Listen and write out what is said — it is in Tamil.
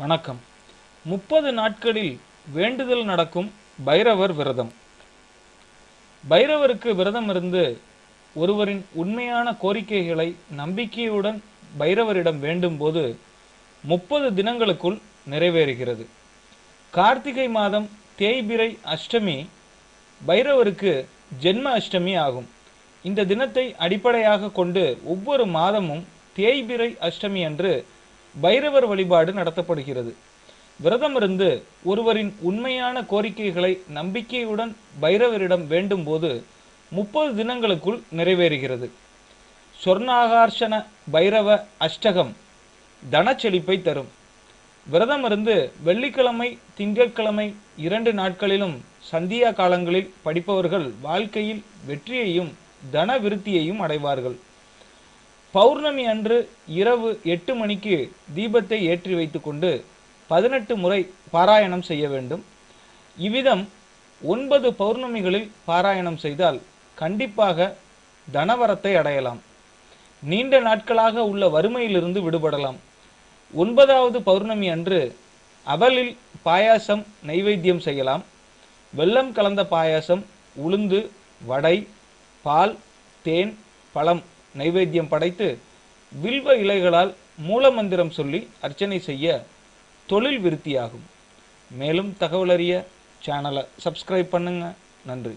வணக்கம். முப்பது நாட்களில் வேண்டுதல் நடக்கும் பைரவர் விரதம். பைரவருக்கு விரதம் இருந்து ஒருவரின் உண்மையான கோரிக்கைகளை நம்பிக்கையுடன் பைரவரிடம் வேண்டும் போது முப்பது தினங்களுக்குள் நிறைவேறுகிறது. கார்த்திகை மாதம் தேய்பிரை அஷ்டமி பைரவருக்கு ஜென்ம அஷ்டமி ஆகும். இந்த தினத்தை அடிப்படையாக கொண்டு ஒவ்வொரு மாதமும் தேய்பிரை அஷ்டமி அன்று பைரவர் வழிபாடு நடத்தப்படுகிறது. விரதமிருந்து ஒருவரின் உண்மையான கோரிக்கைகளை நம்பிக்கையுடன் பைரவரிடம் வேண்டும்போது முப்பது தினங்களுக்குள் நிறைவேறுகிறது. சொர்ணாகார்ஷண பைரவ அஷ்டகம் தனச்செழிப்பை தரும். விரதமிருந்து வெள்ளிக்கிழமை திங்கட்கிழமை இரண்டு நாட்களிலும் சந்தியா காலங்களில் படிப்பவர்கள் வாழ்க்கையில் வெற்றியையும் தன விருத்தியையும் அடைவார்கள். பௌர்ணமி அன்று இரவு எட்டு மணிக்கு தீபத்தை ஏற்றி வைத்துக்கொண்டு பதினெட்டு முறை பாராயணம் செய்ய வேண்டும். இவ்விதம் ஒன்பது பௌர்ணமிகளில் பாராயணம் செய்தால் கண்டிப்பாக தனவரத்தை அடையலாம். நீண்ட நாட்களாக உள்ள வறுமையிலிருந்து விடுபடலாம். ஒன்பதாவது பௌர்ணமி அன்று அவலில் பாயாசம் நைவேத்தியம் செய்யலாம். வெல்லம் கலந்த பாயாசம் உளுந்து வடை பால் தேன் பழம் நைவேத்தியம் படைத்து வில்வ இலைகளால் மூலமந்திரம் சொல்லி அர்ச்சனை செய்ய தொழில் விருத்தியாகும். மேலும் தகவல் அறிய சேனலை சப்ஸ்கிரைப் பண்ணுங்க. நன்றி.